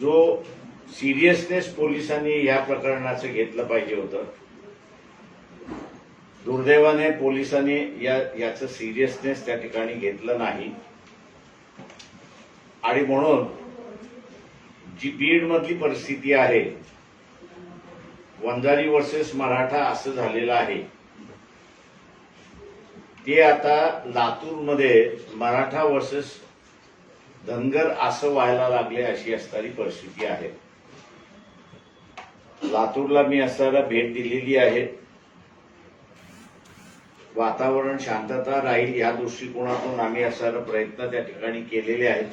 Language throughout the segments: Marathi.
जो सिरियसनेस पोलिसांनी या प्रकरणाचं घेतलं पाहिजे होतं दुर्दैवाने पोलिसांनी या याचं सिरियसनेस त्या ठिकाणी घेतलं नाही. आणि म्हणून जी बीडमधली परिस्थिती आहे वंजारी वर्सेस मराठा असं झालेलं आहे ते आता लातूरमध्ये मराठा वर्सेस धनगर असं व्हायला लागले अशी असणारी परिस्थिती आहे. लातूरला मी असताना भेट दिलेली आहे. वातावरण शांतता राहील या दृष्टिकोनातून आम्ही असणारा प्रयत्न त्या ठिकाणी केलेले आहेत.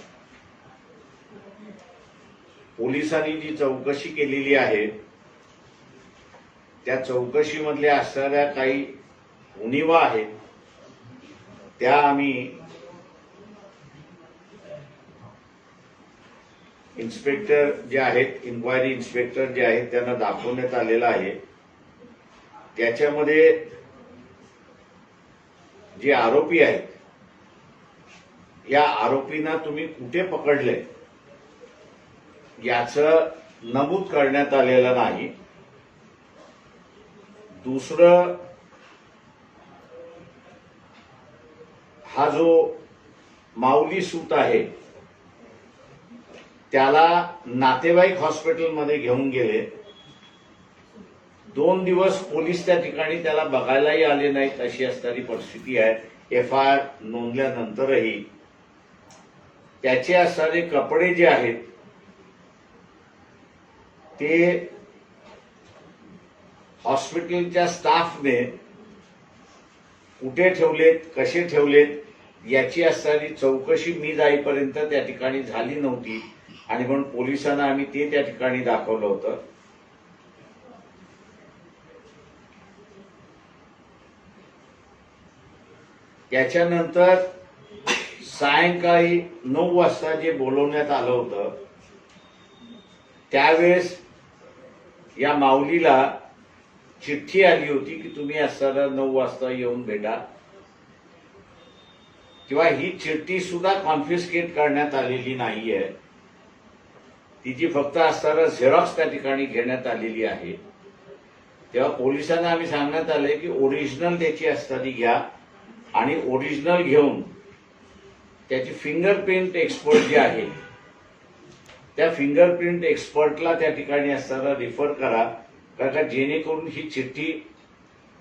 पोलिसांनी जी चौकशी केलेली आहे त्या चौकशीमधल्या असणाऱ्या काही उणिवा आहेत त्या आम्ही इन्स्पेक्टर जे आहेत इन्क्वायरी इन्स्पेक्टर जे आहेत त्यांना दाखवण्यात आलेलं आहे. त्याच्यामध्ये जे आरोपी आहेत या आरोपींना तुम्ही कुठे पकडले याचं नमूद करण्यात आलेलं नाही. दुसरं हा जो माऊली सूत आहे त्याला नातेवाईक हॉस्पिटलमध्ये घेऊन गेले. दोन दिवस पोलीस त्या ठिकाणी त्याला बघायलाही आले नाहीत अशी असणारी परिस्थिती आहे. एफ आय आर नोंदल्यानंतरही त्याचे असणारे कपडे जे आहेत ते हॉस्पिटलच्या स्टाफने कुठे ठेवलेत कसे ठेवलेत याची असणारी चौकशी मी जाईपर्यंत त्या ठिकाणी झाली नव्हती. आणि म्हणून पोलिसांना आम्ही ते त्या ठिकाणी दाखवलं होतं. त्याच्यानंतर सायंकाळी नऊ वाजता जे बोलवण्यात आलं होतं त्यावेळेस या माऊलीला चिठ्ठी आली होती की तुम्ही असताना नऊ वाजता येऊन भेटा. किंवा ही चिठ्ठी सुद्धा कॉन्फिस्केट करण्यात आलेली नाहीये. तिची फक्त असताना झेरॉक्स त्या ठिकाणी घेण्यात आलेली आहे तेव्हा पोलिसांना आम्ही सांगण्यात आले की ओरिजिनल त्याची असताना घ्या आणि ओरिजिनल घेऊन त्याची फिंगरप्रिंट एक्सपर्ट जे आहे त्या फिंगरप्रिंट एक्सपर्टला त्या ठिकाणी असताना रिफर करा कारण का जेणेकरून ही चिठ्ठी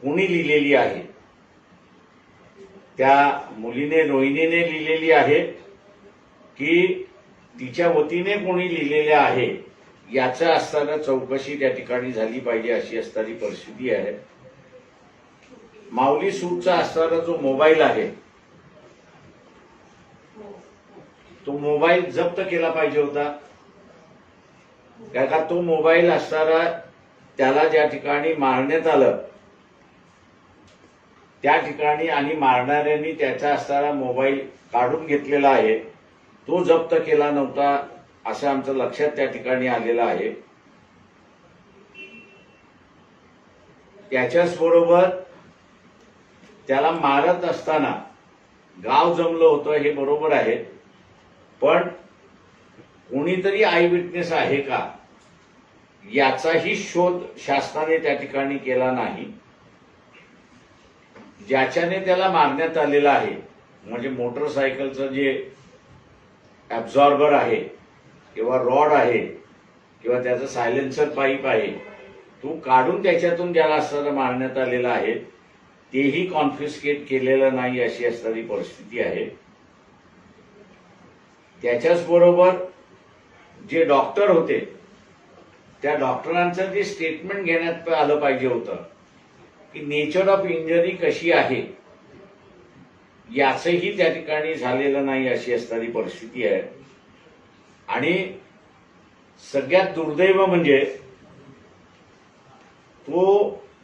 कोणी लिहिलेली आहे? त्या मुलीने रोहिणीने लिहिलेली आहे की तिच्या वतीने कोणी लिहिलेले आहे याचं असताना चौकशी त्या ठिकाणी झाली पाहिजे अशी असणारी परिस्थिती आहे. माऊली सूटचा असणारा जो मोबाईल आहे तो मोबाईल जप्त केला पाहिजे होता. का तो मोबाईल असणारा त्याला ज्या ठिकाणी मारण्यात आलं त्या ठिकाणी आणि मारणाऱ्यांनी त्याचा असणारा मोबाईल काढून घेतलेला आहे. तो जप्त केला नव्हता असं आमचं लक्षात त्या ठिकाणी आलेलं आहे. त्याच्याच बरोबर त्याला मारत असताना गाव जमलं होतं हे बरोबर आहे. पण कोणीतरी आय विटनेस आहे का? याचाही शोध शासनाने त्या ठिकाणी केला नाही. ज्याच्याने त्याला मारण्यात आलेला आहे म्हणजे मोटरसायकलचं जे ॲब्झॉर्बर आहे किंवा रॉड आहे किंवा त्याचं सायलेन्सर पाईप आहे तो काढून त्याच्यातून ज्याला असताना मारण्यात आलेला आहे तेही कॉन्फिस्केट केलेलं नाही अशी असणारी परिस्थिती आहे. त्याच्याच बरोबर जे डॉक्टर होते त्या डॉक्टरांचं जे स्टेटमेंट घेण्यात आलं पाहिजे होतं की नेचर ऑफ इंजरी कशी आहे याचंही त्या ठिकाणी झालेलं नाही अशी असणारी परिस्थिती आहे. आणि सगळ्यात दुर्दैव म्हणजे तो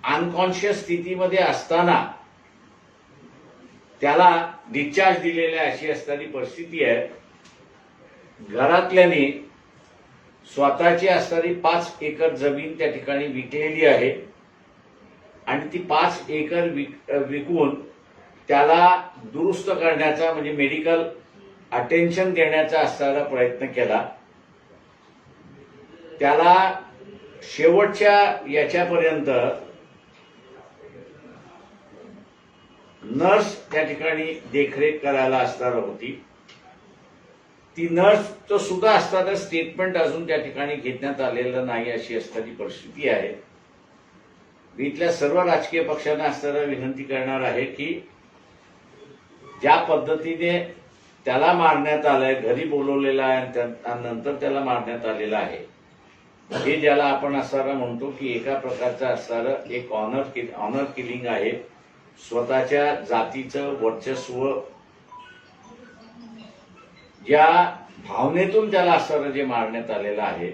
अनकॉन्शियस स्थितीमध्ये असताना त्याला डिस्चार्ज दिलेल्या अशी असणारी परिस्थिती आहे. घरातल्यानी स्वतःची असणारी पाच एकर जमीन त्या ठिकाणी विकलेली आहे. आणि ती पाच एकर विक विकून त्याला दुरुस्त करण्याचा म्हणजे मेडिकल अटेन्शन देण्याचा असणारा प्रयत्न केला. त्याला शेवटच्या याच्यापर्यंत नर्स त्या ठिकाणी देखरेख करायला असणार होती. ती नर्सचं सुद्धा असताना स्टेटमेंट अजून त्या ठिकाणी घेण्यात आलेलं नाही अशी असणारी परिस्थिती आहे. मी इथल्या सर्व राजकीय पक्षांना असताना विनंती करणार आहे की ज्या पद्धतीने त्याला मारण्यात आलंय घरी बोलवलेला आहे आणि नंतर त्याला मारण्यात आलेलं आहे. हे ज्याला आपण असणारा म्हणतो की एका प्रकारचं असणारं एक ऑनर ऑनर किलिंग आहे. स्वतःच्या जातीचं वर्चस्व ज्या भावनेतून त्याला असणारं जे मारण्यात आलेलं आहे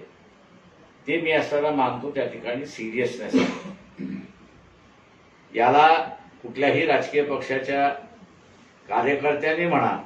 ते मी असताना मानतो त्या ठिकाणी सिरियसनेस याला कुठल्याही राजकीय पक्षाच्या कार्यकर्त्यांनी म्हणा